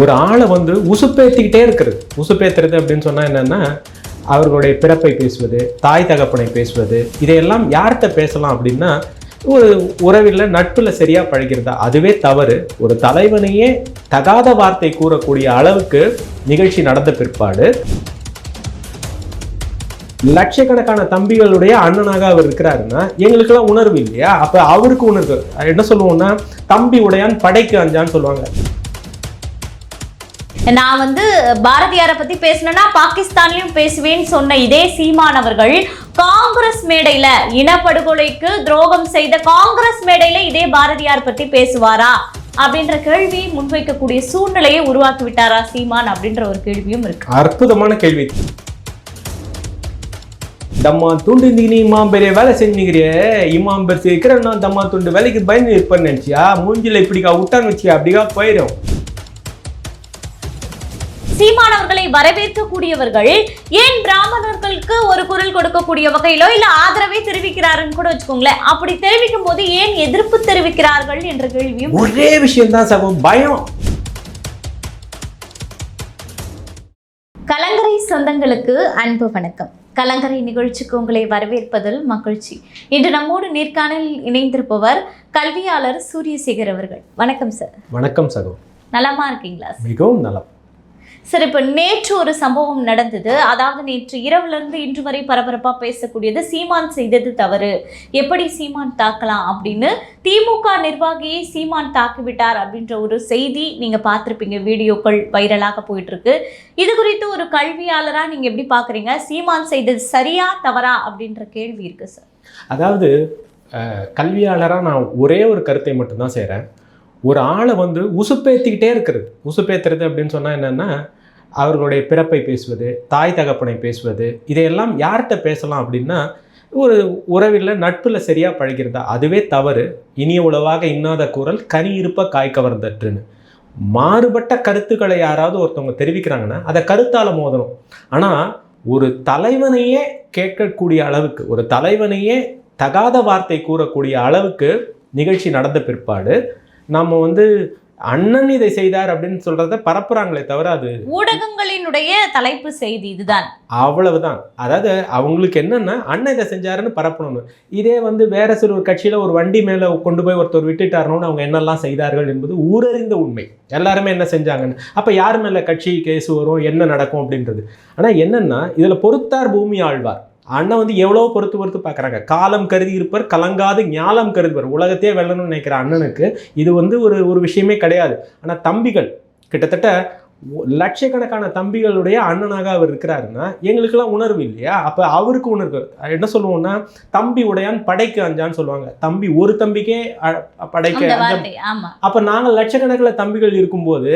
ஒரு ஆளை வந்து உசுப்பேத்திக்கிட்டே இருக்கிறது. உசுப்பேத்துறது அப்படின்னு சொன்னால் என்னன்னா அவர்களுடைய பிறப்பை பேசுவது தாய் தகப்பனை பேசுவது இதையெல்லாம் யார்கிட்ட பேசலாம் அப்படின்னா ஒரு உறவில் நட்புல சரியா பழகிறதா? அதுவே தவறு. ஒரு தலைவனையே தகாத வார்த்தை கூறக்கூடிய அளவுக்கு நிகழ்ச்சி நடந்த பிற்பாடு லட்சக்கணக்கான தம்பிகளுடைய அண்ணனாக அவர் இருக்கிறாருன்னா எங்களுக்கெல்லாம் உணர்வு இல்லையா? அப்போ அவருக்கு உணர்வு. என்ன சொல்லுவோம்னா தம்பி உடையான் படைக்கு அஞ்சான்னு சொல்லுவாங்க. நான் வந்து பாரதியாரை பத்தி பேசணும்னா பாகிஸ்தான்லயும் பேசுவேன்னு சொன்ன இதே சீமான் அவர்கள் காங்கிரஸ் மேடையில இனப்படுகொலைக்கு துரோகம் செய்த காங்கிரஸ் மேடையில இதே பாரதியார் பத்தி பேசுவாரா அப்படின்ற கேள்வி முன்வைக்கக்கூடிய சூழ்நிலையை உருவாக்கி விட்டாரா சீமான் அப்படின்ற ஒரு கேள்வியும் இருக்கு. அற்புதமான கேள்வி. தம்மா துண்டு நீ இமாம் பெரிய வேலை செஞ்சுக்கிறியே இமாம் பெருசு நான் தம்மா துண்டு வேலைக்கு பயந்து இருப்பேன்னு நினைச்சியா? மூஞ்சில இப்படிக்கா விட்டான்னு வச்சியா? அப்படிக்கா போயிடும் சீமான் அவர்களை வரவேற்கக்கூடியவர்கள் ஏன் பிராமணர்களுக்கு ஒரு குரல் கொடுக்கக்கூடிய வகையிலோ இல்ல ஆதரவை தெரிவிக்கிறாருன்னு கூட வச்சுக்கோங்களேன். அப்படி தெரிவிக்கும் போது ஏன் எதிர்ப்பு தெரிவிக்கிறார்கள் என்ற கேள்வியும் ஒரே விஷயம் தான் சகோ பயம். கலங்கரை சொந்தங்களுக்கு அன்பு வணக்கம். கலங்கரை நிகழ்ச்சிக்கு உங்களை வரவேற்பதில் மகிழ்ச்சி. இன்று நம்மோடு நேர்காணலில் இணைந்திருப்பவர் கல்வியாளர் சூரியசேகர் அவர்கள். வணக்கம் சார் வணக்கம் சகோ. நலமா இருக்கீங்களா மிகவும் நலம். சார் இப்போ நேற்று ஒரு சம்பவம் நடந்தது. அதாவது நேற்று இரவுலேருந்து இன்று வரை பரபரப்பாக பேசக்கூடியது சீமான் செய்தது தவறு. எப்படி சீமான் தாக்கலாம் அப்படின்னு திமுக நிர்வாகியை சீமான் தாக்கிவிட்டார் அப்படின்ற ஒரு செய்தி நீங்கள் பார்த்துருப்பீங்க. வீடியோக்கள் வைரலாக போயிட்டுருக்கு. இது குறித்து ஒரு கல்வியாளராக நீங்கள் எப்படி பார்க்குறீங்க? சீமான் செய்தது சரியா தவறா அப்படின்ற கேள்வி இருக்குது சார். அதாவது கல்வியாளராக நான் ஒரே ஒரு கருத்தை மட்டும்தான் செய்கிறேன் ஒரு ஆளை வந்து உசுப்பேத்திக்கிட்டே இருக்கிறது. உசுப்பேத்துறது அப்படின்னு சொன்னால் என்னென்னா அவர்களுடைய பிறப்பை பேசுவது தாய் தகப்பனை பேசுவது இதையெல்லாம் யார்கிட்ட பேசலாம் அப்படின்னா ஒரு உறவில் நட்பில் சரியாக பழகிறதா? அதுவே தவறு. இனிய உளவாக இன்னாத குரல் கனி இருப்ப காய் கவர்ந்தற்றுன்னு. மாறுபட்ட கருத்துக்களை யாராவது ஒருத்தவங்க தெரிவிக்கிறாங்கன்னா அதை கருத்தால் மோதணும். ஆனால் ஒரு தலைவனையே கேட்கக்கூடிய அளவுக்கு ஒரு தலைவனையே தகாத வார்த்தை கூறக்கூடிய அளவுக்கு நிகழ்ச்சி நடந்த பிற்பாடு நம்ம வந்து அண்ணன் இதை செய்தார் அப்படின்னு சொல்றத பரப்புறாங்களே தவிர அது ஊடகங்களினுடைய தலைப்பு செய்தி இதுதான். அவ்வளவுதான். அதாவது அவங்களுக்கு என்னன்னா அண்ணன் இதை செஞ்சாருன்னு பரப்பணும் இதே வந்து வேற சில ஒரு கட்சியில ஒரு வண்டி மேல கொண்டு போய் ஒருத்தர் விட்டுட்டாருன்னு அவங்க என்னெல்லாம் செய்தார்கள் என்பது ஊரறிந்த உண்மை. எல்லாருமே என்ன செஞ்சாங்கன்னு. அப்ப யார் மேல கட்சி கேஸ் வரும் என்ன நடக்கும் அப்படின்றது. ஆனா என்னன்னா இதுல பொறுத்தார் பூமி ஆழ்வார். அண்ணன் வந்து எவ்வளோ பொறுத்து பொறுத்து பார்க்குறாங்க. காலம் கருதி இருப்பர் கலங்காது ஞாலம் கருதுவர். உலகத்தையே வெல்லணும்னு நினைக்கிற அண்ணனுக்கு இது வந்து ஒரு ஒரு விஷயமே கிடையாது. ஆனால் தம்பிகள் கிட்டத்தட்ட லட்சக்கணக்கான தம்பிகளுடைய அண்ணனாக அவர் இருக்கிறாருன்னா எங்களுக்கெல்லாம் உணர்வு இல்லையா? அப்போ அவருக்கு உணர்வு. என்ன சொல்லுவோம்னா தம்பி உடையான் படைக்கு அஞ்சான்னு சொல்லுவாங்க. தம்பி ஒரு தம்பிக்கே படைக்கு அப்போ நாங்கள் லட்சக்கணக்கில் தம்பிகள் இருக்கும்போது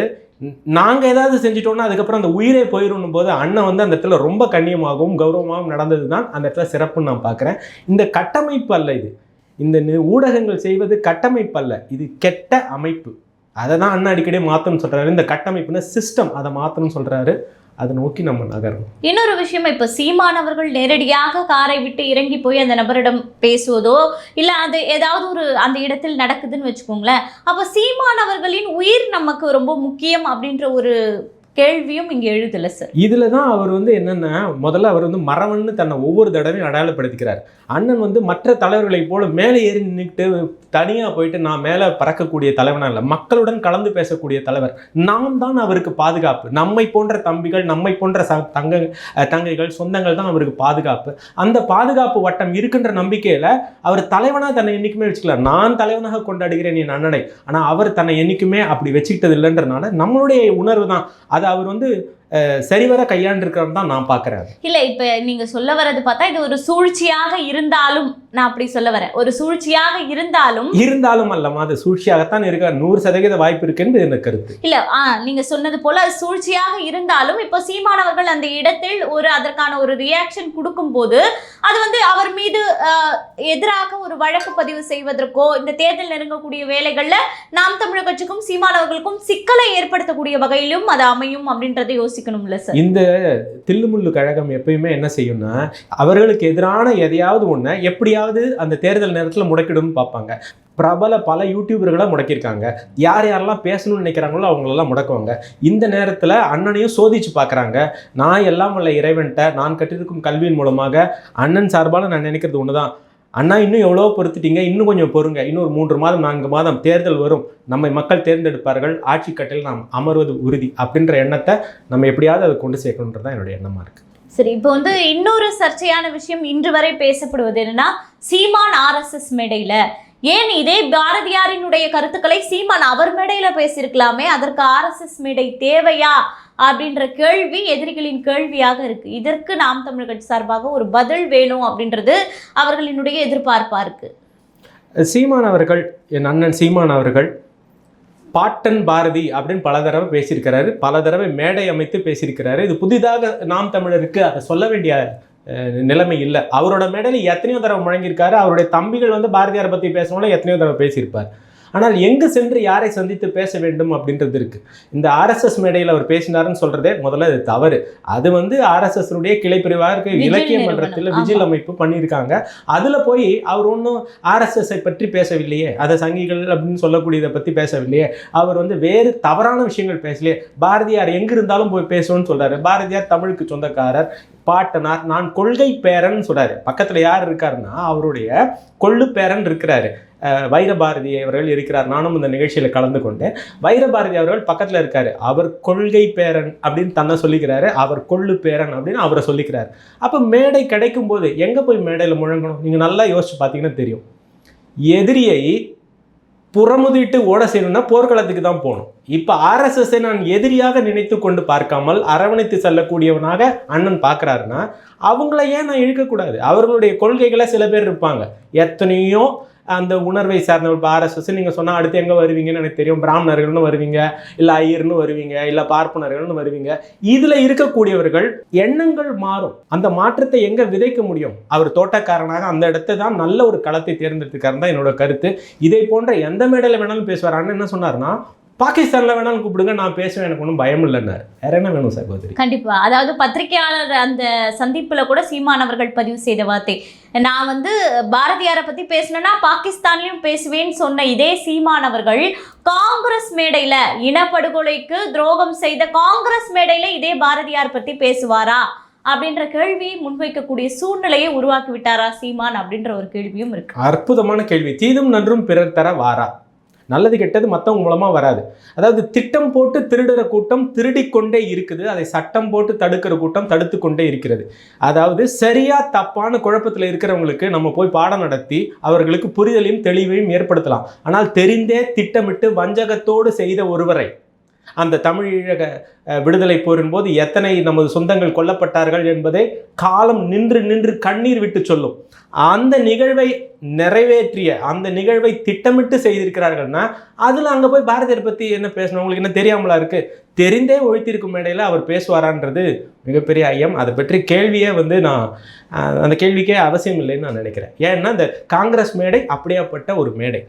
நாங்கள் ஏதாவது செஞ்சிட்டோம்னா அதுக்கப்புறம் அந்த உயிரே போயிடும் போது அண்ணன் வந்து அந்த இடத்துல ரொம்ப கண்ணியமாகவும் கௌரவமாகவும் நடந்தது தான் அந்த இடத்துல சிறப்புன்னு நான் பார்க்குறேன். இந்த கட்டமைப்பு அல்ல இது. இந்த ஊடகங்கள் செய்வது கட்டமைப்பு அல்ல. இது கெட்ட அமைப்பு. அதை தான் அண்ணா அடிக்கடி மாற்றணும்னு சொல்கிறாரு இந்த கட்டமைப்புனா சிஸ்டம் அதை மாற்றணும்னு சொல்கிறாரு அதை நோக்கி நம்ம நகரும் இன்னொரு விஷயம் இப்போ சீமானவர்கள் நேரடியாக காரை விட்டு இறங்கி போய் அந்த நபரிடம் பேசுவதோ இல்லை அது ஏதாவது ஒரு அந்த இடத்தில் நடக்குதுன்னு வச்சுக்கோங்களேன். அப்போ சீமானவர்களின் உயிர் நமக்கு ரொம்ப முக்கியம் அப்படின்ற ஒரு கேள்வியும் இங்கே எழுதல சார் இதில் தான் அவர் வந்து என்னென்னா முதல்ல அவர் வந்து மறவன்னு தன்னை ஒவ்வொரு தடவையும் அடையாளப்படுத்திக்கிறார். அண்ணன் வந்து மற்ற தலைவர்களைப் போல மேலே ஏறி நின்றுட்டு தனியாக போயிட்டு நான் மேலே பறக்கக்கூடிய தலைவனாக இல்லை மக்களுடன் கலந்து பேசக்கூடிய தலைவர். நாம் தான் அவருக்கு பாதுகாப்பு. நம்மை போன்ற தம்பிகள் நம்மை போன்ற ச தங்க தங்கைகள் சொந்தங்கள் தான் அவருக்கு பாதுகாப்பு. அந்த பாதுகாப்பு வட்டம் இருக்கின்ற நம்பிக்கையில் அவர் தலைவனாக தன்னை என்றைக்குமே வச்சுக்கலாம் நான் தலைவனாக கொண்டாடுகிறேன் என் அண்ணனை. ஆனால் அவர் தன்னை என்றைக்குமே அப்படி வச்சுக்கிட்டது இல்லைன்றனால நம்மளுடைய உணர்வு தான். அதை அவர் வந்து சரிவர கையாண்டிருக்கிறன்னு தான் நான் பார்க்குறேன் இல்ல இப்ப நீங்க சொல்ல வர்றது பார்த்தா இது ஒரு சூழ்ச்சியாக இருந்தாலும் நான் அப்படி சொல்ல வரேன். ஒரு சூழ்ச்சியாக இருந்தாலும் இருந்தாலும் அல்லமா அது சூழ்ச்சியாகத்தான் இருக்க நூறு சதவீத வாய்ப்பு இருக்குன்னு எனக்கு கருத்து. இல்ல ஆ நீங்க சொன்னது போல அது சூழ்ச்சியாக இருந்தாலும் இப்போ சீமானவர்கள் அந்த இடத்தில் ஒரு அதற்கான ஒரு ரியாக்ஷன் கொடுக்கும்போது அது வந்து அவர் மீது எதிராக ஒரு வழக்கு பதிவு செய்வதற்கோ இந்த தேர்தல் நெருங்கக்கூடிய வேலைகள்ல நாம் தமிழர் கட்சிக்கும் சீமானவர்களுக்கும் சிக்கலை ஏற்படுத்தக்கூடிய வகையிலும் அது அமையும் அப்படின்றதை யோசிக்க யோசிக்கணும்ல சார். இந்த தில்லுமுள்ளு கழகம் எப்பயுமே என்ன செய்யும்னா அவர்களுக்கு எதிரான எதையாவது ஒன்று எப்படியாவது அந்த தேர்தல் நேரத்தில் முடக்கிடும்னு பார்ப்பாங்க. பிரபல பல யூடியூபர்களை முடக்கியிருக்காங்க. யார் யாரெல்லாம் பேசணும்னு நினைக்கிறாங்களோ அவங்களெல்லாம் முடக்குவாங்க. இந்த நேரத்தில் அண்ணனையும் சோதிச்சு பார்க்குறாங்க. நான் எல்லாம் வல்ல இறைவன்ட்ட நான் கற்றிருக்கும் கல்வியின் மூலமாக அண்ணன் சார்பால் நான் நினைக்கிறது ஒன்று தான் அண்ணா இன்னும் எவ்வளோ பொறுத்துட்டீங்க. இன்னும் கொஞ்சம் பொறுங்க. இன்னும் ஒரு மூன்று மாதம் நான்கு மாதம் தேர்தல் வரும். நம்மை மக்கள் தேர்ந்தெடுப்பார்கள். ஆட்சி கட்டில் நாம் அமர்வது உறுதி அப்படின்ற எண்ணத்தை நம்ம எப்படியாவது அதை கொண்டு சேர்க்கணுன்றது தான் என்னுடைய எண்ணமாக இருக்குது சரி இப்போ வந்து இன்னொரு சர்ச்சையான விஷயம் இன்று வரை பேசப்படுவது என்னன்னா சீமான் ஆர்எஸ்எஸ் மேடையில். ஏன் இதே பாரதியாரினுடைய கருத்துக்களை சீமான் அவர் மேடையில் பேசியிருக்கலாமே? அதற்கு ஆர்எஸ்எஸ் மேடை தேவையா? அப்படின்ற கேள்வி எதிரிகளின் கேள்வியாக இருக்கு. இதற்கு நாம் தமிழ் கட்சி சார்பாக ஒரு பதில் வேணும் அப்படின்றது அவர்களினுடைய எதிர்பார்ப்பா இருக்கு. சீமான் அவர்கள் என் அண்ணன் சீமான் அவர்கள் பாட்டன் பாரதி அப்படின்னு பல தடவை பேசியிருக்கிறாரு. பல தடவை மேடை அமைத்து பேசியிருக்கிறாரு. இது புதிதாக நாம் தமிழருக்கு அதை சொல்ல வேண்டிய நிலைமை இல்லை. அவரோட மேடையில் எத்தனையோ தடவை முழங்கியிருக்காரு. அவருடைய தம்பிகள் வந்து பாரதியார் பற்றி பேசணும்னா எத்தனையோ தடவை பேசியிருப்பார். ஆனால் எங்கு சென்று யாரை சந்தித்து பேச வேண்டும் அப்படின்றது இருக்கு. இந்த ஆர்எஸ்எஸ் மேடையில் அவர் பேசினாருன்னு சொல்றதே முதல்ல அது தவறு. அது வந்து ஆர்எஸ்எஸ் உடைய கிளைப்பிரிவாக இருக்க இலக்கிய மன்றத்தில். விஜில் அமைப்பு பண்ணியிருக்காங்க. அதில் போய் அவர் ஒன்றும் ஆர்எஸ்எஸ்ஸை பற்றி பேசவில்லையே அதை சங்கிகள் அப்படின்னு சொல்லக்கூடியதை பற்றி பேசவில்லையே அவர் வந்து வேறு தவறான விஷயங்கள் பேசலையே. பாரதியார் எங்க இருந்தாலும் போய் பேசணும்னு சொல்றாரு. பாரதியார் தமிழுக்கு சொந்தக்காரர் பாட்டனார் நான் கொள்கை பேரன் சொல்றாரு. பக்கத்துல யார் இருக்காருன்னா அவருடைய கொள்ளு பேரன் இருக்கிறாரு. வைரபாரதி அவர்கள் இருக்கிறார். நானும் இந்த நிகழ்ச்சியில் கலந்து கொண்டேன். வைரபாரதி அவர்கள் பக்கத்தில் இருக்கார். அவர் கொள்கை பேரன் அப்படின்னு தன்னை சொல்லிக்கிறாரு. அவர் கொள்ளு பேரன் அப்படின்னு அவரை சொல்லிக்கிறார். அப்போ மேடை கிடைக்கும் போது எங்கே போய் மேடையில் முழங்கணும்? நீங்கள் நல்லா யோசிச்சு பார்த்தீங்கன்னா தெரியும். எதிரியை புறமுதிட்டு ஓட செய்யணும்னா போர்க்களத்துக்கு தான் போகணும். இப்போ ஆர்எஸ்எஸ்ஸை நான் எதிரியாக நினைத்து கொண்டு பார்க்காமல் அரவணைத்து செல்லக்கூடியவனாக அண்ணன் பார்க்குறாருன்னா அவங்கள ஏன் நான் இழுக்கக்கூடாது? அவர்களுடைய கொள்கைகளை சில பேர் இருப்பாங்க. எத்தனையோ அந்த உணர்வை சார்ந்த இப்போ ஆர்எஸ்எஸ் நீங்கள் சொன்னால் அடுத்து எங்கே வருவீங்கன்னு எனக்கு தெரியும். பிராமணர்கள்னு வருவீங்க இல்லை ஐயர்னு வருவீங்க இல்லை பார்ப்பனர்கள்னு வருவீங்க. இதில் இருக்கக்கூடியவர்கள் எண்ணங்கள் மாறும். அந்த மாற்றத்தை எங்கே விதைக்க முடியும்? அவர் தோட்டக்காரனாக அந்த இடத்தை தான் நல்ல ஒரு களத்தை தேர்ந்தெடுத்துக்காரன் தான் என்னோட கருத்து. இதை போன்ற எந்த மேடையில் வேணாலும் பேசுவார். அண்ணன் என்ன சொன்னார்னா பாகிஸ்தானில் வேணாலும் கூப்பிடுங்க நான் பேசுவேன் எனக்கு ஒன்றும் பயம் இல்லைன்னாரு. வேற என்ன வேணும் சகோதரி? கண்டிப்பா. அதாவது பத்திரிகையாளர் அந்த சந்திப்புல கூட சீமான் அவர்கள் பதிவு செய்த வார்த்தை. நான் வந்து பாரதியாரை பத்தி பேசணும்னா பாகிஸ்தான்லயும் பேசுவேன்னு சொன்ன இதே சீமான் அவர்கள் காங்கிரஸ் மேடையில இனப்படுகொலைக்கு துரோகம் செய்த காங்கிரஸ் மேடையில இதே பாரதியார் பத்தி பேசுவாரா? அப்படின்ற கேள்வியை முன்வைக்கக்கூடிய சூழ்நிலையை உருவாக்கி விட்டாரா சீமான் அப்படின்ற ஒரு கேள்வியும் இருக்கு. அற்புதமான கேள்வி. தீதும் நன்றும் பிறர் தர வாரா? நல்லது கெட்டது மற்றவங்க மூலமாக வராது. அதாவது திட்டம் போட்டு திருடுற கூட்டம் திருடிக்கொண்டே இருக்குது. அதை சட்டம் போட்டு தடுக்கிற கூட்டம் தடுத்து கொண்டே இருக்கிறது. அதாவது சரியா தப்பான குழப்பத்தில் இருக்கிறவங்களுக்கு நம்ம போய் பாடம் நடத்தி அவர்களுக்கு புரிதலையும் தெளிவையும் ஏற்படுத்தலாம். ஆனால் தெரிந்தே திட்டமிட்டு வஞ்சகத்தோடு செய்த ஒருவரை அந்த தமிழக விடுதலை போரின் போது எத்தனை நமது சொந்தங்கள் கொல்லப்பட்டார்கள் என்பதை காலம் நின்று நின்று கண்ணீர் விட்டு சொல்லும். அந்த நிகழ்வை நிறைவேற்றிய அந்த நிகழ்வை திட்டமிட்டு செய்திருக்கிறார்கள்னா அதில் அங்கே போய் பாரதியார் பற்றி என்ன பேசணும்? உங்களுக்கு என்ன தெரியாமலா இருக்கு? தெரிந்தே ஒழித்திருக்கும் மேடையில் அவர் பேசுவாரான்றது மிகப்பெரிய ஐயம். அதை பற்றி கேள்வியே வந்து நான் அந்த கேள்விக்கே அவசியம் இல்லைன்னு நான் நினைக்கிறேன். ஏன்னா இந்த காங்கிரஸ் மேடை அப்படியாப்பட்ட ஒரு மேடை.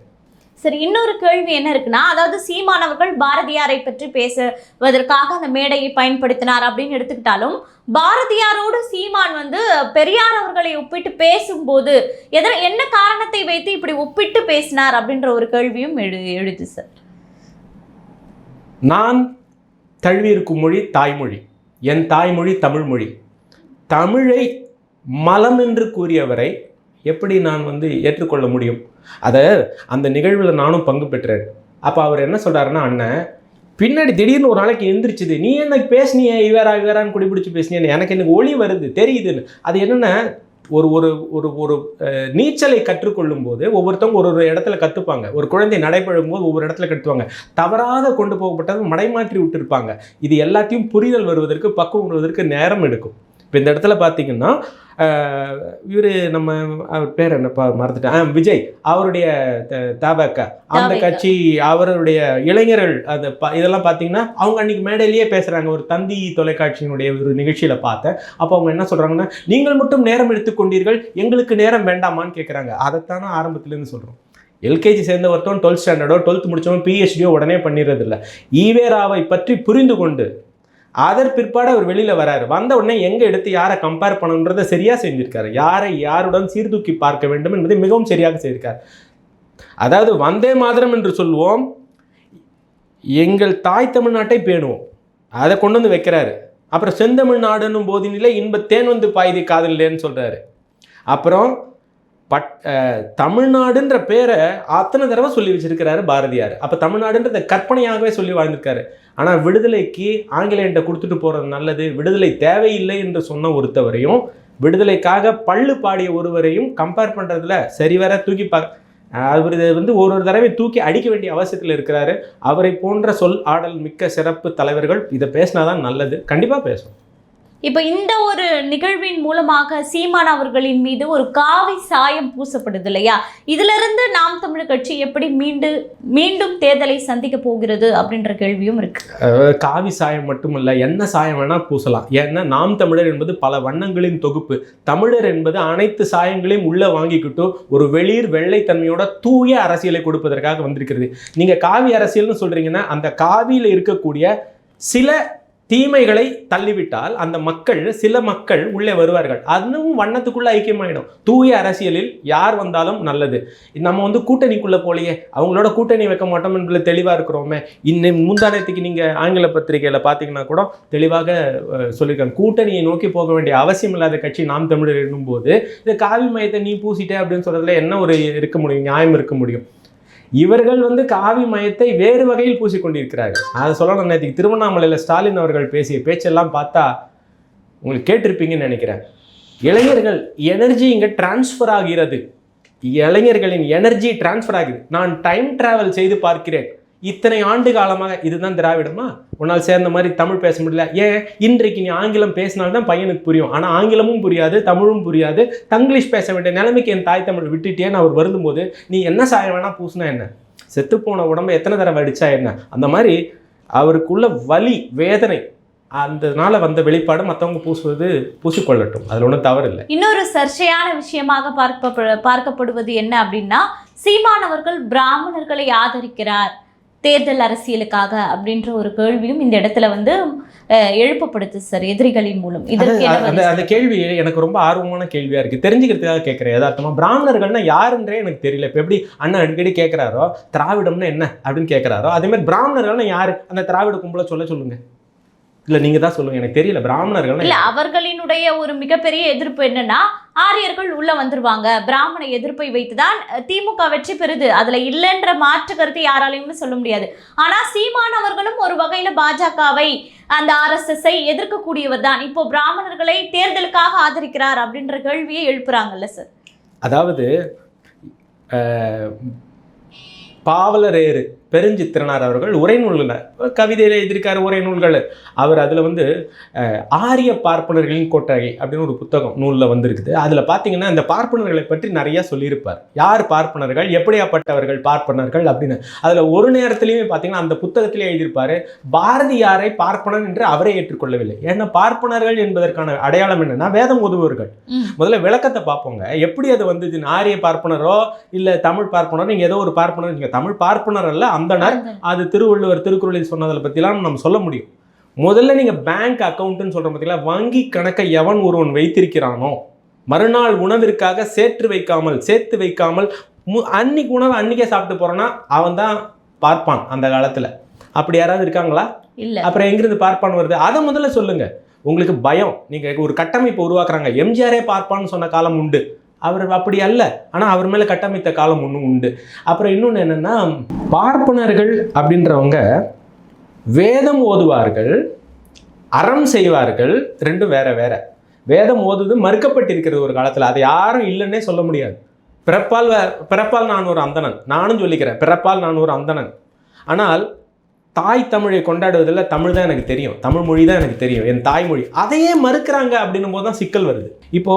சரி இன்னொரு கேள்வி என்ன இருக்குன்னா அதாவது சீமான் அவர்கள் பாரதியாரை பற்றி பேசுவதற்காக அந்த மேடையை பயன்படுத்தினார் அப்படின்னு எடுத்துக்கிட்டாலும் பாரதியாரோடு சீமான் வந்து பெரியார் அவர்களை ஒப்பிட்டு பேசும்போது எதன என்ன காரணத்தை வைத்து இப்படி ஒப்பிட்டு பேசினார் அப்படின்ற ஒரு கேள்வியும் எழு எழுது சார் நான் தழுவியிருக்கும் மொழி தாய்மொழி என் தாய்மொழி தமிழ்மொழி. தமிழை மலம் என்று கூறியவரை எப்படி நான் வந்து ஏற்றுக்கொள்ள முடியும்? அதை அந்த நிகழ்வில் நானும் பங்கு பெற்றேன். அப்போ அவர் என்ன சொல்கிறாருன்னா அண்ணன் பின்னாடி திடீர்னு ஒரு நாளைக்கு எந்திரிச்சுது. நீ என்ன பேசுனியே? இவரா இவரான்னு குடி பிடிச்சி எனக்கு எனக்கு ஒளி வருது தெரியுதுன்னு. அது என்னென்ன? ஒரு ஒரு ஒரு ஒரு நீச்சலை கற்றுக்கொள்ளும் போது ஒவ்வொருத்தவங்க ஒரு ஒரு இடத்துல கற்றுப்பாங்க ஒரு குழந்தை நடைபெறும் போது ஒவ்வொரு இடத்துல கற்றுவாங்க தவறாக கொண்டு போகப்பட்டது மடைமாற்றி விட்டுருப்பாங்க. இது எல்லாத்தையும் புரிதல் வருவதற்கு பக்குவம் வருவதற்கு நேரம் எடுக்கும். இப்போ இந்த இடத்துல பார்த்தீங்கன்னா இவர் நம்ம அவர் பேர் என்னப்பா மறந்துட்டேன். விஜய் அவருடைய த- தபக அந்த. கட்சி அவருடைய இளைஞர்கள் அந்த இதெல்லாம் பார்த்தீங்கன்னா அவங்க அன்னைக்கு மேடையிலேயே பேசுகிறாங்க ஒரு தந்தி தொலைக்காட்சியினுடைய ஒரு நிகழ்ச்சியில் பார்த்தேன். அப்போ அவங்க என்ன சொல்கிறாங்கன்னா நீங்கள் மட்டும் நேரம் எடுத்துக்கொண்டீர்கள் எங்களுக்கு நேரம் வேண்டாமான்னு கேட்குறாங்க அதைத்தானே ஆரம்பத்துலேருந்து சொல்கிறோம் எல்கேஜி சேர்ந்த ஒருத்தவன் டுவெல்த் ஸ்டாண்டர்டோ டுவெல்த் முடிச்சவன் பிஹெச்டியோ உடனே பண்ணிடுறது இல்லை ஈவேராவை பற்றி புரிந்து கொண்டு அதர் பிற்பாடு அவர் வெளியில் வராரு. வந்த உடனே எங்கே எடுத்து யாரை கம்பேர் பண்ணணுன்றதை சரியாக செஞ்சிருக்காரு. யாரை யாருடன் சீர்தூக்கி பார்க்க வேண்டும் என்பதை மிகவும் சரியாக செய்திருக்கார். அதாவது வந்தே மாதிரம் என்று சொல்வோம். எங்கள் தாய் தமிழ்நாட்டை பேணுவோம். அதை கொண்டு வந்து வைக்கிறாரு. அப்புறம் செந்தமிழ் நாடுன்னும் போதினிலே இன்ப தேன் வந்து பாய்தி காதலேன்னு சொல்கிறாரு அப்புறம் பட் தமிழ்நாடுன்ற பேரை அத்தனை தடவை சொல்லி வச்சிருக்கிறாரு பாரதியார். அப்போ தமிழ்நாடுன்றத கற்பனையாகவே சொல்லி வாழ்ந்திருக்காரு. ஆனால் விடுதலைக்கு ஆங்கிலேயன்ட்ட கொடுத்துட்டு போகிறது நல்லது விடுதலை தேவையில்லை என்று சொன்ன ஒருத்தவரையும் விடுதலைக்காக பள்ளு பாடிய ஒருவரையும் கம்பேர் பண்ணுறதுல சரிவர தூக்கி பா அவர் வந்து ஒரு ஒரு தடவை தூக்கி அடிக்க வேண்டிய அவசியத்தில் இருக்கிறாரு. அவரை போன்ற சொல் ஆடல் மிக்க சிறப்பு தலைவர்கள் இதை பேசினாதான் நல்லது. கண்டிப்பாக பேசும் இப்போ இந்த ஒரு நிகழ்வின் மூலமாக சீமான் அவர்களின் மீது ஒரு காவி சாயம் பூசப்படுது இல்லையா? இதிலிருந்து நாம் தமிழர் கட்சி எப்படி மீண்டு மீண்டும் தேர்தலை சந்திக்க போகிறது அப்படின்ற கேள்வியும் இருக்கு. காவி சாயம் மட்டுமல்ல என்ன சாயம் வேணால் பூசலாம். ஏன்னா நாம் தமிழர் என்பது பல வண்ணங்களின் தொகுப்பு. தமிழர் என்பது அனைத்து சாயங்களையும் உள்ளே வாங்கிக்கிட்டு ஒரு வெளிர் வெள்ளைத்தன்மையோட தூய அரசியலை கொடுப்பதற்காக வந்திருக்கிறது. நீங்கள் காவி அரசியல்னு சொல்கிறீங்கன்னா அந்த காவியில் இருக்கக்கூடிய சில தீமைகளை தள்ளிவிட்டால் அந்த மக்கள் சில மக்கள் உள்ளே வருவார்கள். அதுவும் வண்ணத்துக்குள்ள ஐக்கியமாயிடும். தூய அரசியலில் யார் வந்தாலும் நல்லது. நம்ம வந்து கூட்டணிக்குள்ள போலையே அவங்களோட கூட்டணி வைக்க மாட்டோம் என்பதில் தெளிவா இருக்கிறோமே. இன்னும் முந்தானத்துக்கு நீங்க ஆங்கில பத்திரிகையில பாத்தீங்கன்னா கூட தெளிவாக சொல்லியிருக்காங்க. கூட்டணியை நோக்கி போக வேண்டிய அவசியம் இல்லாத கட்சி நாம் தமிழர் என்னும்போது இந்த காவி மையத்தை நீ பூசிட்டே அப்படின்னு சொல்றதுல என்ன ஒரு இருக்க முடியும்? நியாயம் இருக்க முடியும். இவர்கள் வந்து காவி மயத்தை வேறு வகையில் பூசிக்கொண்டிருக்கிறார்கள். அதை சொல்லணும் நேற்றுக்கு திருவண்ணாமலையில் ஸ்டாலின் அவர்கள் பேசிய பேச்செல்லாம் பார்த்தா உங்களுக்கு கேட்டிருப்பீங்கன்னு நினைக்கிறேன். இளைஞர்கள் எனர்ஜி இங்கே டிரான்ஸ்ஃபர் ஆகிறது. இளைஞர்களின் எனர்ஜி டிரான்ஸ்ஃபர் ஆகுது. நான் டைம் டிராவல் செய்து பார்க்கிறேன். இத்தனை ஆண்டு காலமாக இதுதான் திராவிடமா? உன்னால் சேர்ந்த மாதிரி தமிழ் பேச முடியல. ஏன்? இன்றைக்கு நீ ஆங்கிலம் பேசினால்தான் பையனுக்கு புரியும். ஆனால் ஆங்கிலமும் புரியாது தமிழும் புரியாது. தங்கிலீஷ் பேச வேண்டிய நிலைமைக்கு என் தாய் தமிழ் விட்டுட்டேன்னு அவர் வரும்போது நீ என்ன சாய வேணா பூசினா என்ன? செத்துப்போன உடம்பை எத்தனை தடவை அடிச்சா என்ன? அந்த மாதிரி அவருக்குள்ள வலி வேதனை அதனால வந்த வெளிப்பாடு மற்றவங்க பூசுவது பூசிக்கொள்ளட்டும். அதில் ஒன்றும் தவறு இல்லை இன்னொரு சர்ச்சையான விஷயமாக பார்க்க பார்க்கப்படுவது என்ன அப்படின்னா சீமானவர்கள் பிராமணர்களை ஆதரிக்கிறார். தேர்தல் அரசியலுக்காக அப்படின்ற ஒரு கேள்வியும் இந்த இடத்துல வந்து எழுப்பப்படுது சார் எதிரிகளின் மூலம். இதற்கு அந்த கேள்வி எனக்கு ரொம்ப ஆர்வமான கேள்வியா இருக்கு. தெரிஞ்சுக்கிறதுக்காக கேட்குறேன் யதார்த்தமா பிராமணர்கள்னா யாருன்றே எனக்கு தெரியல. இப்போ எப்படி அண்ணன் அடிக்கடி கேட்குறாரோ திராவிடம்னா என்ன அப்படின்னு கேட்குறாரோ அதே மாதிரி பிராமணர்கள்னா யாரு? அந்த திராவிட கும்பலை சொல்ல சொல்லுங்க. இல்ல நீங்க தான் சொல்லுங்க. எனக்கு தெரியல. பிராமணர்கள்னா இல்ல அவர்களினுடைய ஒரு மிகப்பெரிய எதிர்ப்பு என்னன்னா ஆரியர்கள் உள்ள வந்துருவாங்க. பிராமண எதிர்ப்பை வைத்துதான் திமுக வெற்றி பெறுது. அதுல இல்லைன்ற மாற்று கருத்து யாராலையுமே சொல்ல முடியாது. ஆனா சீமான் அவர்களும் ஒரு வகையில பாஜகவை அந்த ஆர்எஸ்எஸ்ஐ எதிர்க்கக்கூடியவர் தான். இப்போ பிராமணர்களை தேர்தலுக்காக ஆதரிக்கிறார் அப்படின்ற கேள்வியை எழுப்புறாங்கல்ல சார் அதாவது பாவலரேறு. பெருஞ்சித்திரனார் அவர்கள் உரைநூல்கள் கவிதையில் எழுதியிருக்காரு உரைநூல்கள் அவர் அதில் வந்து ஆரிய பார்ப்பனர்களின் கொட்டகை அப்படின்னு ஒரு புத்தகம் நூலில் வந்திருக்குது. அதில் பார்த்தீங்கன்னா இந்த பார்ப்பனர்களை பற்றி நிறைய சொல்லியிருப்பார். யார் பார்ப்பனர்கள் எப்படியாப்பட்டவர்கள் பார்ப்பனர்கள் அப்படின்னு. அதில் ஒரு நேரத்திலையுமே பார்த்தீங்கன்னா அந்த புத்தகத்திலே எழுதியிருப்பாரு பாரதியாரை பார்ப்பனர் என்று அவரே ஏற்றுக்கொள்ளவில்லை. ஏன்னா பார்ப்பனர்கள் என்பதற்கான அடையாளம் என்னன்னா வேதம் உதவுவர்கள். முதல்ல விளக்கத்தை பார்ப்போங்க. எப்படி அது வந்தது ஆரிய பார்ப்பனரோ இல்லை தமிழ் பார்ப்பனரோ நீங்கள் ஏதோ ஒரு பார்ப்பனர் நீங்கள் தமிழ் பார்ப்பனர் அல்ல அந்தனர் அது திருவள்ளுவர் திருக்குறளில் சொன்னதை பற்றிலாம் நம்ம சொல்ல முடியும். முதல்ல நீங்கள் பேங்க் அக்கௌண்ட்னு சொல்கிற பார்த்தீங்களா வங்கி கணக்கை எவன் ஒருவன் வைத்திருக்கிறானோ மறுநாள் உணவிற்காக சேர்த்து வைக்காமல் சேர்த்து வைக்காமல் மு அன்னைக்கு உணவு அன்னைக்கே சாப்பிட்டு போகிறோன்னா அவன் தான் பார்ப்பான் அந்த காலத்தில். அப்படி யாராவது இருக்காங்களா? இல்ல. அப்புறம் எங்கிருந்து பார்ப்பான் வருது? அதை முதல்ல சொல்லுங்க. உங்களுக்கு பயம். நீங்க ஒரு கட்டமைப்பு உருவாக்குறாங்க. எம்ஜிஆரே பார்ப்பான்னு சொன்ன காலம் உண்டு. அவர் அப்படி அல்ல. ஆனால் அவர் மேலே கட்டமைத்த காலம் ஒன்றும் உண்டு. அப்புறம் இன்னொன்று என்னென்னா பார்ப்பனர்கள் அப்படின்றவங்க வேதம் ஓதுவார்கள் அறம் செய்வார்கள் ரெண்டும் வேற வேற. வேதம் ஓதுது மறுக்கப்பட்டிருக்கிறது ஒரு காலத்தில். அதை யாரும் இல்லைன்னே சொல்ல முடியாது. பிறப்பால் வே- பிறப்பால் நான் ஒரு அந்தணன். நானும் சொல்லிக்கிறேன் பிறப்பால் நான் ஒரு அந்தணன். ஆனால் தாய் தமிழை கொண்டாடுவதில் தமிழ் தான் எனக்கு தெரியும் தமிழ் மொழி தான் எனக்கு தெரியும் என் தாய்மொழி அதையே மறுக்கிறாங்க அப்படின்னும் போது தான் சிக்கல் வருது. இப்போ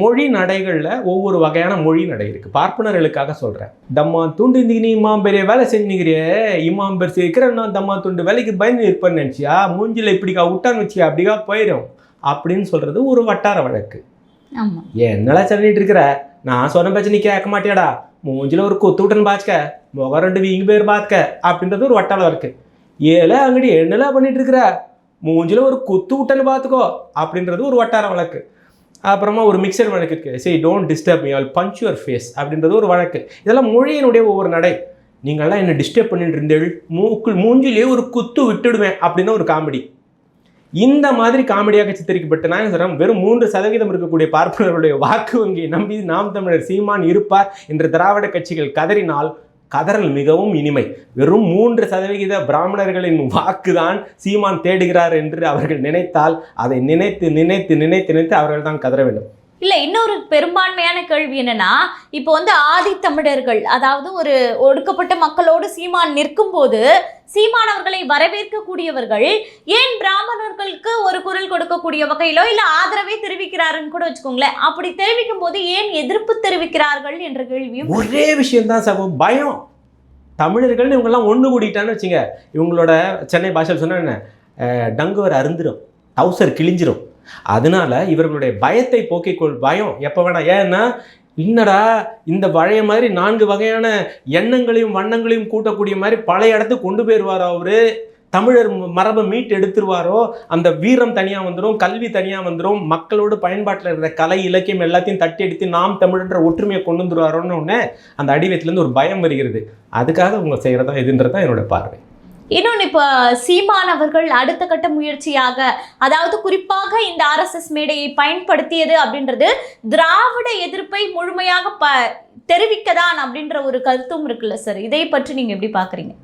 மொழி நடைகளில் ஒவ்வொரு வகையான மொழி நடை இருக்கு. பார்ப்பனர்களுக்காக சொல்றேன். தம்மா துண்டு நீ இம்மாம் பெரிய வேலை செஞ்சுக்கிறியே இம்மாம் பெருசு இருக்கிற நான் தம்மா துண்டு வேலைக்கு பயந்து இருப்பேன்னு நினச்சியா? மூஞ்சில இப்படிக்கா விட்டான்னு வச்சியா? அப்படிக்கா போயிடும் அப்படின்னு சொல்றது ஒரு வட்டார வழக்கு. என்னடா சொல்லிட்டு இருக்கிற? நான் சொன்ன பேச்சு நீ கேட்க மாட்டியாடா? மூஞ்சில ஒரு கொத்து விட்டுன்னு பாச்சுக்க முகம் ரெண்டு வீங்கி பேர் பாத்துக்க. அப்படின்றது ஒரு வட்டாரம் இருக்கு ஏல அங்கடி என்னலாம் பண்ணிட்டு இருக்கிற மூஞ்சில் ஒரு குத்து விட்டன்னு பார்த்துக்கோ அப்படின்றது ஒரு வட்டார வழக்கு. அப்புறமா ஒரு மிக்சர் வழக்கு இருக்கு. சரி don't disturb me all punch your face அப்படின்றது ஒரு வழக்கு. இதெல்லாம் மொழியினுடைய ஒவ்வொரு நடை. நீங்கள்லாம் என்ன டிஸ்டர்ப் பண்ணிட்டு இருந்தேள் மூக்கு மூஞ்சிலே ஒரு குத்து விட்டுடுவேன் அப்படின்னு ஒரு காமெடி. இந்த மாதிரி காமெடியாக சித்தரிக்கப்பட்ட நான் சொல்றேன் வெறும் மூன்று சதவீதம் இருக்கக்கூடிய பார்ப்பனர்களுடைய வாக்கு வங்கியை நம்பி நாம் தமிழர் சீமான் இருப்பார் என்று திராவிட கட்சிகள் கதறினால் கதறல் மிகவும் இனிமை. வெறும் மூன்று சதவிகித பிராமணர்களின் வாக்குதான் சீமான் தேடுகிறார் என்று அவர்கள் நினைத்தால் அதை நினைத்து நினைத்து நினைத்து நினைத்து அவர்கள் தான் கதற வேண்டும். இல்லை இன்னொரு பெரும்பான்மையான கேள்வி என்னன்னா இப்போ வந்து ஆதி தமிழர்கள் அதாவது ஒரு ஒடுக்கப்பட்ட மக்களோடு சீமான் நிற்கும் போது சீமான் அவர்களை வரவேற்கக்கூடியவர்கள் ஏன் பிராமணர்களுக்கு ஒரு குரல் கொடுக்கக்கூடிய வகையிலோ இல்லை ஆதரவை தெரிவிக்கிறாருன்னு கூட வச்சுக்கோங்களேன் அப்படி தெரிவிக்கும் போது ஏன் எதிர்ப்பு தெரிவிக்கிறார்கள் என்ற கேள்வியும் ஒரே விஷயம் தான் சகோ பயம். தமிழர்கள் இவங்கெல்லாம் ஒன்று கூடிட்டான்னு வச்சுங்க இவங்களோட சென்னை பாஷையில் சொன்ன என்ன? டங்குவர் அருந்துடும் டவுசர் கிழிஞ்சிரும். அதனால இவர்களுடைய பயத்தை போக்கிக் கொள் பயம் எப்போ வேணா. ஏன்னா என்னடா இந்த பழைய மாதிரி நான்கு வகையான எண்ணங்களையும் வண்ணங்களையும் கூட்டக்கூடிய மாதிரி பழைய இடத்துக்கு கொண்டு போயிடுவாரோ அவரு? தமிழர் மரபை மீட்டு எடுத்துருவாரோ? அந்த வீரம் தனியாக வந்துடும் கல்வி தனியாக வந்துடும் மக்களோடு பயன்பாட்டில் இருக்கிற கலை இலக்கியம் எல்லாத்தையும் தட்டி எடுத்து நாம் தமிழ்ன்ற ஒற்றுமையை கொண்டு வந்துருவாரோன்னு உடனே அந்த அடிவயத்துலேருந்து ஒரு பயம் வருகிறது. அதுக்காக அவங்க செய்கிறதா இதுன்றதான் என்னோட பார்வை. இன்னொன்று இப்போ சீமான் அவர்கள் அடுத்த கட்ட முயற்சியாக அதாவது குறிப்பாக இந்த ஆர்எஸ்எஸ் மேடையை பயன்படுத்தியது அப்படின்றது திராவிட எதிர்ப்பை முழுமையாக ப தெரிவிக்கதான் அப்படின்ற ஒரு கருத்தும் இருக்குல்ல சார் இதை பற்றி நீங்கள் எப்படி பார்க்குறீங்க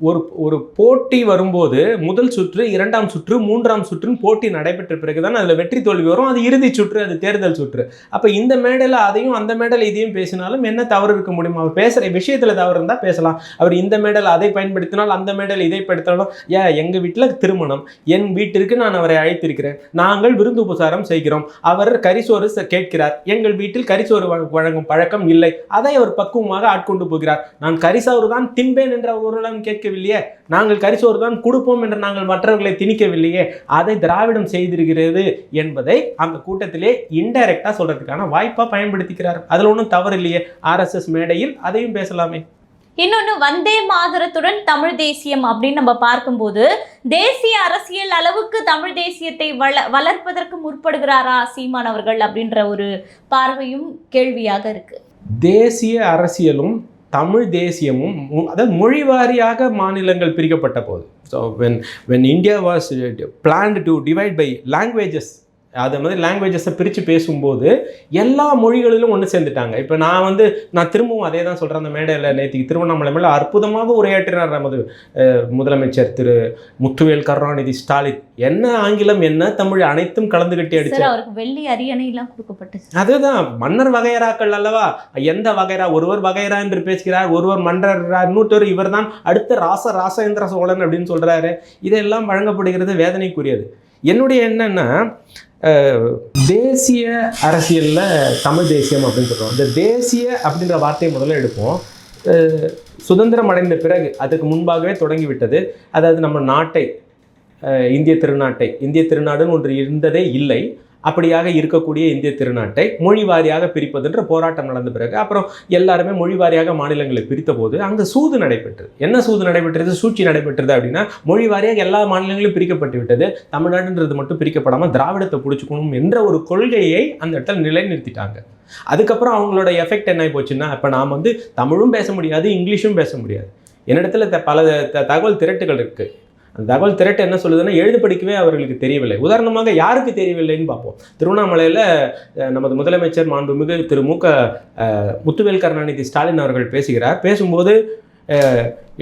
ஒரு ஒரு போட்டி வரும்போது முதல் சுற்று இரண்டாம் சுற்று மூன்றாம் சுற்றுன்னு போட்டி நடைபெற்ற பிறகு தான் அதில் வெற்றி தோல்வி வரும். அது இறுதி சுற்று அது தேர்தல் சுற்று. அப்போ இந்த மேடையில் அதையும் அந்த மேடையில் இதையும் பேசினாலும் என்ன தவறு இருக்க முடியும்? அவர் பேசுகிற விஷயத்தில் தவறு இருந்தால் பேசலாம். அவர் இந்த மேடையில் அதை பயன்படுத்தினால் அந்த மேடையில் இதை படுத்தினாலும் ஏன் எங்கள் வீட்டில் திருமணம். என் வீட்டிற்கு நான் அவரை அழைத்திருக்கிறேன். நாங்கள் விருந்து உபசாரம் செய்கிறோம். அவர் கரிசோறு கேட்கிறார். எங்கள் வீட்டில் கரிசோறு வழ- வழங்கும் பழக்கம் இல்லை. அதை அவர் பக்குவமாக ஆட்கொண்டு போகிறார். நான் கரிசோறு தான் தின்பேன் என்ற ஒருவரிடம் கேட்கவில்லையே நாங்கள் கரிசோறு தான் கொடுப்போம் என்று நாங்கள் மற்றவர்களை திணிக்கவில்லையே? அதை திராவிடம் செய்திருக்கிறது என்பதை அந்த கூட்டத்திலே இன்டைரக்டா சொல்றதுக்கான வாய்ப்பா பயன்படுத்திக்கிறார். அதுல ஒன்றும் தவறு இல்லையே. ஆர்எஸ்எஸ் மேடையில் அதையும் பேசலாமே. இன்னொன்று வந்தே மாதரத்துடன் தமிழ் தேசியம் அப்படின்னு நம்ம பார்க்கும்போது தேசிய அரசியல் அளவுக்கு தமிழ் தேசியத்தை வள வளர்ப்பதற்கு முற்படுகிறாரா சீமான் அவர்கள் அப்படின்ற ஒரு பார்வையும் கேள்வியாக இருக்கு. தேசிய அரசியலும் தமிழ் தேசியமும் அதாவது மொழி வாரியாக மாநிலங்கள் பிரிக்கப்பட்ட போது. So when when India was planned to divide by languages அது மாதிரி லாங்குவேஜஸை பிரித்து பேசும்போது எல்லா மொழிகளிலும் ஒன்று சேர்ந்துட்டாங்க. இப்போ நான் வந்து நான் திரும்பவும் அதே தான் சொல்கிறேன் அந்த மேடையில் நேற்றுக்கு திருவண்ணாமலை மேலே அற்புதமாக உரையாற்றினார் நமது முதலமைச்சர் திரு முத்துவேல் கருணாநிதி ஸ்டாலின். என்ன ஆங்கிலம் என்ன தமிழ் அனைத்தும் கலந்து கட்டி அடிச்சு அவருக்கு வெள்ளி அரியணை எல்லாம் கொடுக்கப்பட்டுச்சு அதுதான் மன்னர் வகையராக்கள் அல்லவா? எந்த வகைரா? ஒருவர் வகைரா என்று பேசுகிறார் ஒருவர் மன்னர் இன்னொருத்தர் இவர்தான் அடுத்த ராச ராசேந்திர சோழன் அப்படின்னு சொல்றாரு. இதெல்லாம் வழங்கப்படுகிறது வேதனைக்குரியது. என்னுடைய என்னன்னா தேசிய அரசியலில் தமிழ் தேசியம் அப்படின்னு சொல்கிறோம் இந்த தேசிய அப்படின்ற வார்த்தையை முதல்ல எடுப்போம். சுதந்திரம் அடைந்த பிறகு அதுக்கு முன்பாகவே தொடங்கிவிட்டது. அதாவது நம்ம நாட்டை இந்திய திருநாட்டை இந்திய திருநாடுன்னு ஒன்று இருந்ததே இல்லை. அப்படியாக இருக்கக்கூடிய இந்திய திருநாட்டை மொழி வாரியாக பிரிப்பதுன்ற போராட்டம் நடந்த பிறகு அப்புறம் எல்லாருமே மொழி வாரியாக மாநிலங்களை பிரித்த போது அங்கே சூது நடைபெற்றது. என்ன சூது நடைபெற்றது? சூழ்ச்சி நடைபெற்றது அப்படின்னா மொழி வாரியாக எல்லா மாநிலங்களும் பிரிக்கப்பட்டு விட்டது. தமிழ்நாடுன்றது மட்டும் பிரிக்கப்படாமல் திராவிடத்தை பிடிச்சிக்கணும் என்ற ஒரு கொள்கையை அந்த இடத்துல நிலைநிறுத்திட்டாங்க. அதுக்கப்புறம் அவங்களோட எஃபெக்ட் என்ன ஆகி போச்சுன்னா இப்போ நாம் வந்து தமிழும் பேச முடியாது இங்கிலீஷும் பேச முடியாது. என்னிடத்துல த- பல த- தகவல் திரட்டுகள் இருக்குது அந்த தகவல் திரட்டு என்ன சொல்லுதுன்னா எழுது படிக்கவே அவர்களுக்கு தெரியவில்லை. உதாரணமாக யாருக்கு தெரியவில்லைன்னு பார்ப்போம். திருவண்ணாமலையில் நமது முதலமைச்சர் மாண்புமிகு திரு மு க முத்துவேல் கருணாநிதி ஸ்டாலின் அவர்கள் பேசுகிறார். பேசும்போது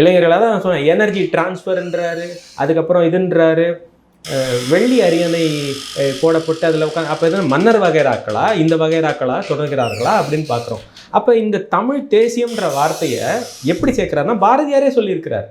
இளைஞர்களாக தான் சொன்னேன் எனர்ஜி டிரான்ஸ்ஃபர்ன்றாரு அதுக்கப்புறம் இதுன்றாரு. வெள்ளி அரியணை போடப்பட்டு அதில் உட்காந்து அப்போ எதுனா மன்னர் வகைராக்களா இந்த வகைராக்களா தொடர்கிறார்களா அப்படின்னு பார்க்குறோம். அப்போ இந்த தமிழ் தேசியம்ன்ற வார்த்தையை எப்படி சேர்க்குறாருன்னா பாரதியாரே சொல்லியிருக்கிறார்.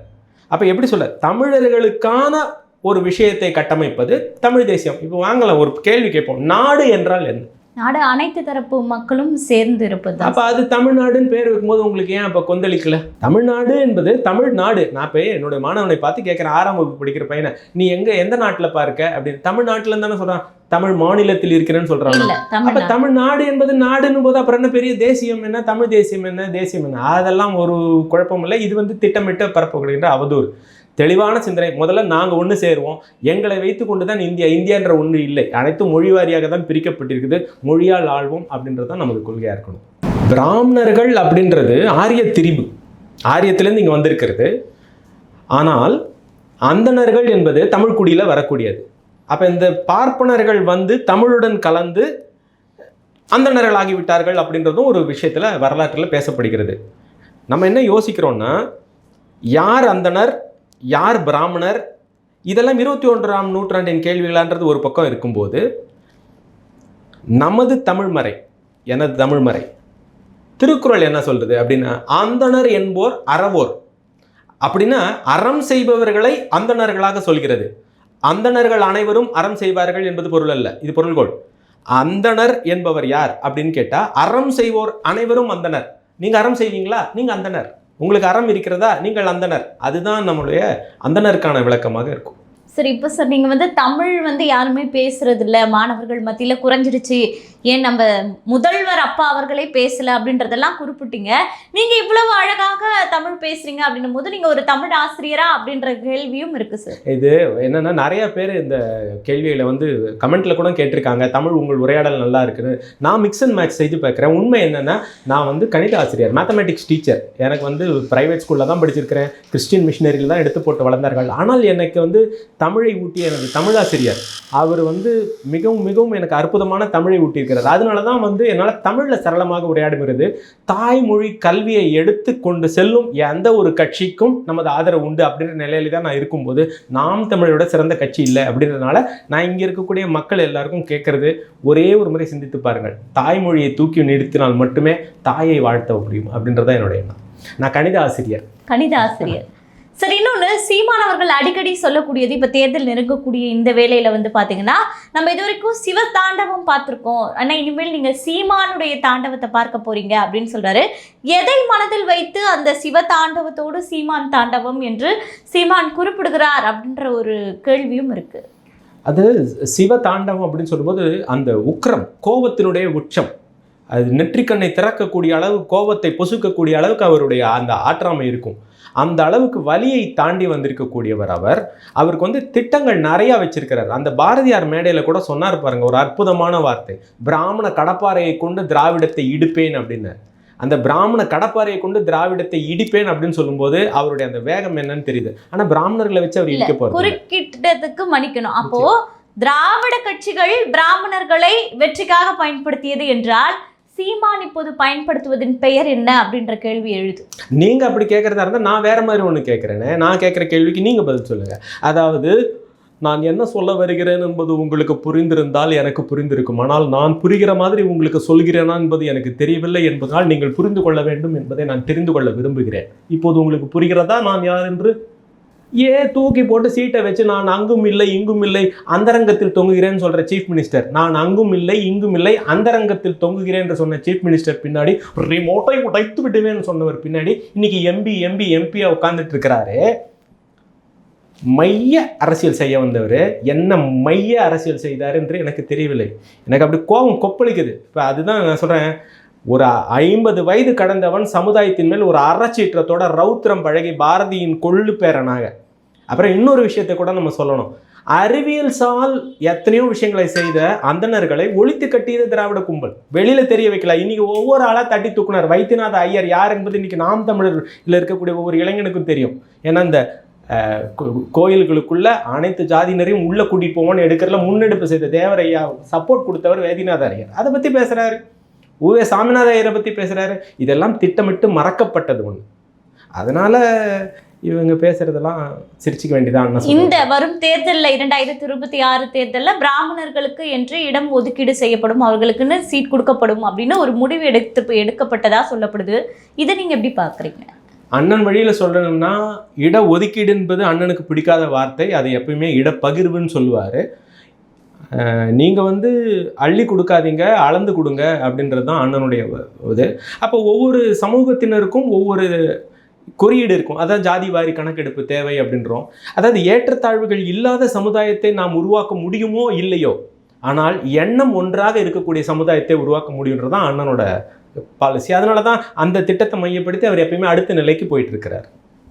அப்போ எப்படி சொல்ல? தமிழர்களுக்கான ஒரு விஷயத்தை கட்டமைப்பது தமிழ் தேசியம். இப்போ வாங்கலாம் ஒரு கேள்வி கேட்போம். நாடு என்றால் என்ன? நாடு அனைத்து தரப்பு மக்களும் சேர்ந்து இருப்பது அப்ப அது தமிழ்நாடுன்னு பேர் வைக்கும்போது உங்களுக்கு ஏன் அப்ப கொந்தளிக்கல? தமிழ்நாடு என்பது தமிழ்நாடு. நான் போய் என்னோட மாணவனை பார்த்து கேட்கிறேன் ஆறாம் வகுப்பு படிக்கிற பையனை. நீ எங்க எந்த நாட்டுல பாருக்க? அப்படின்னு. தமிழ்நாட்டுல தானே சொல்றான். தமிழ் மாநிலத்தில் இருக்கிறேன்னு இல்ல அப்ப தமிழ்நாடு தமிழ்நாடு என்பது நாடுன்னு போது அப்புறம் என்ன பெரிய தேசியம் என்ன? தமிழ் தேசியம் என்ன? தேசியம் என்ன? அதெல்லாம் ஒரு குழப்பம் இல்லை. இது வந்து திட்டமிட்டு பரப்பப்படுகின்ற அவதூறு. தெளிவான சிந்தனை. முதல்ல நாங்கள் ஒன்று சேருவோம். எங்களை வைத்துக்கொண்டு தான் இந்தியா இந்தியான்ற ஒன்று இல்லை. அனைத்தும் மொழி வாரியாக தான் பிரிக்கப்பட்டிருக்குது. மொழியால் ஆழ்வோம் அப்படின்றது தான் நமது கொள்கையாக இருக்கணும். பிராமணர்கள் அப்படின்றது ஆரிய திரிபு. ஆரியத்திலேருந்து இங்கே வந்திருக்கிறது. ஆனால் அந்தணர்கள் என்பது தமிழ் குடியில் வரக்கூடியது. அப்போ இந்த பார்ப்பனர்கள் வந்து தமிழுடன் கலந்து அந்தணர்கள் ஆகிவிட்டார்கள் அப்படின்றதும் ஒரு விஷயத்தில் வரலாற்றில் பேசப்படுகிறது. நம்ம என்ன யோசிக்கிறோன்னா யார் அந்தணர்? யார் பிராமணர்? இதெல்லாம் இருபத்தி ஒன்றாம் நூற்றாண்டின் கேள்விகளான்றது ஒரு பக்கம் இருக்கும்போது நமது தமிழ்மறை எனது தமிழ்மறை திருக்குறள் என்ன சொல்றது அப்படின்னா அந்தணர் என்போர் அறவோர். அப்படின்னா அறம் செய்பவர்களை அந்தணர்களாக சொல்கிறது. அந்தணர்கள் அனைவரும் அறம் செய்வார்கள் என்பது பொருள் அல்ல இது பொருள்கோள். அந்தணர் என்பவர் யார் அப்படின்னு கேட்டால் அறம் செய்வோர் அனைவரும் அந்தணர். நீங்கள் அறம் செய்வீங்களா? நீங்கள் அந்தணர். உங்களுக்கு அறம் இருக்கிறதா? நீங்கள் அந்தணர் அதுதான் நம்மளுடைய அந்தணருக்கான விளக்கமாக இருக்கும். சரி இப்போ சார் நீங்கள் வந்து தமிழ் வந்து யாருமே பேசுறது இல்லை மாணவர்கள் மத்தியில் குறைஞ்சிடுச்சு. ஏன் நம்ம முதல்வர் அப்பா அவர்களே பேசலை அப்படின்றதெல்லாம் குறிப்பிட்டீங்க. நீங்கள் இவ்வளவு அழகாக தமிழ் பேசுறீங்க அப்படின்னும் போது நீங்கள் ஒரு தமிழ் ஆசிரியரா அப்படின்ற கேள்வியும் இருக்குது சார். இது என்னென்னா நிறைய பேர் இந்த கேள்வியில் வந்து கமெண்ட்டில் கூட கேட்டிருக்காங்க. தமிழ் உங்கள் உரையாடல் நல்லா இருக்குது. நான் மிக்ஸ் அண்ட் மேட்ச் செய்து பார்க்குறேன். உண்மை என்னென்னா நான் வந்து கணித ஆசிரியர் மேத்தமெட்டிக்ஸ் டீச்சர் எனக்கு வந்து ப்ரைவேட் ஸ்கூலில் தான் படிச்சிருக்கிறேன். கிறிஸ்டின் மிஷினரியில் தான் எடுத்து போட்டு வளர்ந்தார்கள். ஆனால் எனக்கு வந்து தமிழை ஊட்டிய எனது தமிழாசிரியர். அவர் வந்து மிகவும் மிகவும் எனக்கு அற்புதமான தமிழை ஊட்டியிருக்கிறார். அதனால தான் வந்து என்னால் தமிழில் சரளமாக உரையாடுகிறது. தாய்மொழி கல்வியை எடுத்து கொண்டு செல்லும் எந்த ஒரு கட்சிக்கும் நமது ஆதரவு உண்டு அப்படின்ற நிலையில தான் நான் இருக்கும்போது நாம் தமிழோட சிறந்த கட்சி இல்லை அப்படின்றதுனால நான் இங்கே இருக்கக்கூடிய மக்கள் எல்லாருக்கும் கேட்கறது ஒரே ஒரு முறை சிந்தித்து பாருங்கள். தாய்மொழியை தூக்கி நிறுத்தினால் மட்டுமே தாயை வாழ்த்த முடியும் அப்படின்றதான் என்னுடைய எண்ணம். நான் கணித ஆசிரியர். கணித ஆசிரியர். சரி இன்னொன்று சீமானவர்கள் அடிக்கடி சொல்லக்கூடியது இப்போ தேர்தல் நெருங்கக்கூடிய இந்த வேலையில் வந்து பார்த்தீங்கன்னா நம்ம இது வரைக்கும் சிவ தாண்டவம் பார்த்துருக்கோம். ஆனால் இனிமேல் நீங்கள் சீமானுடைய தாண்டவத்தை பார்க்க போகிறீங்க அப்படின்னு சொல்கிறாரு எதை மனதில் வைத்து அந்த சிவ தாண்டவத்தோடு சீமான் தாண்டவம் என்று சீமான் குறிப்பிடுகிறார் அப்படின்ற ஒரு கேள்வியும் இருக்குது அது சிவ தாண்டவம் அப்படின்னு சொல்லும்போது அந்த உக்ரம் கோபத்தினுடைய உச்சம். அது நெற்றிக்கண்ணை திறக்கக்கூடிய அளவு கோபத்தை பொசுக்கக்கூடிய அளவுக்கு அவருடைய அந்த ஆற்றாமை இருக்கும். அந்த அளவுக்கு வலியை தாண்டி வந்திருக்கக்கூடியவர் அவர். அவருக்கு வந்து திட்டங்கள் நிறைய வச்சிருக்கிறார். அந்த பாரதியார் மேடையில் கூட சொன்னார் பாருங்க ஒரு அற்புதமான வார்த்தை. பிராமண கடப்பாறையை கொண்டு திராவிடத்தை இடிப்பேன் அப்படின்னு. அந்த பிராமண கடப்பாறையை கொண்டு திராவிடத்தை இடிப்பேன் அப்படின்னு சொல்லும்போது அவருடைய அந்த வேகம் என்னன்னு தெரியுது. ஆனா பிராமணர்களை வச்சு அவர் இடிக்க போறாரு குறுக்கிட்டதுக்கு மன்னிக்கணும். அப்போ திராவிட கட்சிகள் பிராமணர்களை வெற்றிக்காக பயன்படுத்தியது என்றால் சீமான் இப்போது பயன்படுத்துவதன் பெயர் என்ன அப்படின்ற கேள்வி எழுது. நீங்க அப்படி கேட்கறதா இருந்தா நான் வேற மாதிரி ஒன்று கேட்குறேனே நான் கேட்குற கேள்விக்கு நீங்க பதில் சொல்லுங்க. அதாவது நான் என்ன சொல்ல வருகிறேன் என்பது உங்களுக்கு புரிந்திருந்தால் எனக்கு புரிந்திருக்கும். ஆனால் நான் புரிகிற மாதிரி உங்களுக்கு சொல்கிறேனா என்பது எனக்கு தெரியவில்லை என்பதால் நீங்கள் புரிந்து கொள்ள வேண்டும் என்பதை நான் தெரிந்து கொள்ள விரும்புகிறேன். இப்போது உங்களுக்கு புரிகிறதா? நான் யார் என்று ஏ தூக்கி போட்டு சீட்டை வச்சு நான் அங்கும் இல்லை இங்கும் இல்லை அந்தரங்கத்தில் தொங்குகிறேன்னு சொல்கிற சீஃப் மினிஸ்டர் நான் அங்கும் இல்லை இங்கும் இல்லை அந்தரங்கத்தில் தொங்குகிறேன் என்று சொன்ன சீஃப் மினிஸ்டர் பின்னாடி ரிமோட்டை உடைத்து விடுவேன்னு சொன்னவர் பின்னாடி இன்னைக்கு எம்பி எம்பி எம்பியாக உட்கார்ந்துட்டு இருக்கிறாரு. மைய அரசியல் செய்ய வந்தவர். என்ன மைய அரசியல் செய்தார் என்று எனக்கு தெரியவில்லை. எனக்கு அப்படி கோபம் கொப்பளிக்குது. இப்போ அதுதான் நான் சொல்கிறேன் ஒரு ஐம்பது வயது கடந்தவன் சமுதாயத்தின் மேல் ஒரு அறச்சீற்றத்தோட ரௌத்திரம் பழகி பாரதியின் கொள்ளு பேரனாக. அப்புறம் இன்னொரு விஷயத்தை கூட நம்ம சொல்லணும். அறிவியல் சால் எத்தனையோ விஷயங்களை செய்த அந்தனர்களை ஒழித்து கட்டியது திராவிட கும்பல். வெளியில தெரிய வைக்கல. இன்னைக்கு ஒவ்வொரு ஆளா தட்டி தூக்குனார். வைத்தியநாத ஐயர் யார் என்பது இன்னைக்கு நாம் தமிழர்ல இருக்கக்கூடிய ஒவ்வொரு இளைஞனுக்கும் தெரியும். ஏன்னா இந்த கோயில்களுக்குள்ள அனைத்து ஜாதியினரையும் உள்ள கூட்டிட்டு போவோம்னு எடுக்கிறதுல முன்னெடுப்பு செய்த தேவரையா சப்போர்ட் கொடுத்தவர் வேதிநாத ஐயர். அதை பத்தி பேசுறாரு. உவே சாமிநாத ஐயரை பத்தி பேசுறாரு. இதெல்லாம் திட்டமிட்டு மறக்கப்பட்டது ஒண்ணு. அதனால இவங்க பேசுறதெல்லாம் சிரிச்சுக்க வேண்டியதான் இந்த வரும் தேர்தலில் இரண்டாயிரத்தி இருபத்தி ஆறு தேர்தலில் பிராமணர்களுக்கு என்று இடம் ஒதுக்கீடு செய்யப்படும் அவர்களுக்குன்னு சீட் கொடுக்கப்படும் அப்படின்னு ஒரு முடிவு எடுத்து எடுக்கப்பட்டதா சொல்லப்படுது. இதை நீங்க எப்படி பாக்குறீங்க அண்ணன் வழியில சொல்லணும்னா இட ஒதுக்கீடு என்பது அண்ணனுக்கு பிடிக்காத வார்த்தை அதை எப்பயுமே இடப்பகிர்வுன்னு சொல்லுவாரு. நீங்கள் வந்து அள்ளி கொடுக்காதீங்க அளந்து கொடுங்க அப்படின்றது தான் அண்ணனுடைய இது. அப்போ ஒவ்வொரு சமூகத்தினருக்கும் ஒவ்வொரு குறியீடு இருக்கும். அதான் ஜாதி வாரி கணக்கெடுப்பு தேவை அப்படின்றோம். அதாவது ஏற்றத்தாழ்வுகள் இல்லாத சமுதாயத்தை நாம் உருவாக்க முடியுமோ இல்லையோ ஆனால் எண்ணம் ஒன்றாக இருக்கக்கூடிய சமுதாயத்தை உருவாக்க முடியுன்றது தான் அண்ணனோட பாலிசி அதனால தான் அந்த திட்டத்தை மையப்படுத்தி அவர் எப்பயுமே அடுத்த நிலைக்கு போயிட்டு இருக்கிறார்.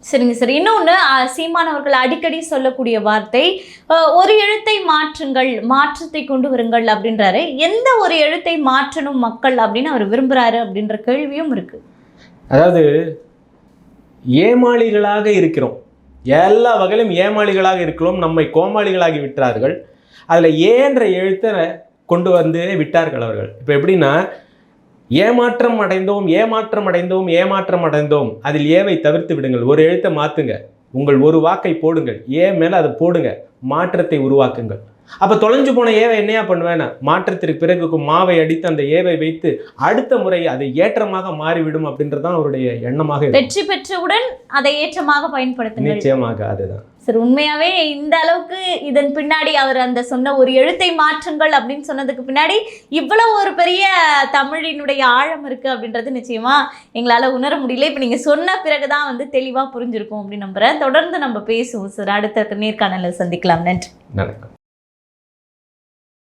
சரிங்க சார். இன்னொன்று சீமானவர்கள் அடிக்கடி சொல்லக்கூடிய வார்த்தை ஒரு எழுத்தை மாற்றுங்கள் மாற்றத்தை கொண்டு வருங்கள் அப்படின்றாரு. எந்த ஒரு எழுத்தை மாற்றணும் மக்கள் அப்படின்னு அவர் விரும்புகிறாரு அப்படின்ற கேள்வியும் இருக்குது அதாவது ஏமாளிகளாக இருக்கிறோம். எல்லா வகையிலும் ஏமாளிகளாக இருக்கிறோம். நம்மை கோமாளிகளாகி விட்டார்கள். அதில் ஏன்ற எழுத்தை கொண்டு வந்து விட்டார்கள் அவர்கள். இப்போ எப்படின்னா ஏமாற்றம் அடைந்தோம் ஏமாற்றம் அடைந்தோம் ஏமாற்றம் அடைந்தோம். அதில் ஏவை தவிர்த்து விடுங்கள். ஒரு எழுத்தை மாற்றுங்க உங்கள் ஒரு வாக்கை போடுங்கள். ஏ மேலே அதை போடுங்க. மாற்றத்தை உருவாக்குங்கள். அப்போ தொலைஞ்சு போன ஏவை என்னையா பண்ணுவேன்னா மாற்றத்திற்கு பிறகு மாவை அடித்து அந்த ஏவை வைத்து அடுத்த முறை அது ஏற்றமாக மாறிவிடும் அப்படின்றதான் அவருடைய எண்ணமாக. வெற்றி பெற்றவுடன் அதை ஏற்றமாக பயன்படுத்துங்கள். நிச்சயமாக அதுதான். சார் உண்மையாவே இந்த அளவுக்கு இதன் பின்னாடி அவர் அந்த சொன்ன ஒரு எழுத்தை மாற்றுங்கள் அப்படின்னு சொன்னதுக்கு பின்னாடி இவ்வளவு ஒரு பெரிய தமிழினுடைய ஆழம் இருக்கு அப்படின்றது நிச்சயமா எங்களால உணர முடியல. இப்போ நீங்க சொன்ன பிறகுதான் வந்து தெளிவா புரிஞ்சிருக்கும் அப்படின்னு நம்புறேன். தொடர்ந்து நம்ம பேசுவோம் சார் அடுத்த நேர்காணல சந்திக்கலாம். நன்றி. வணக்கம்.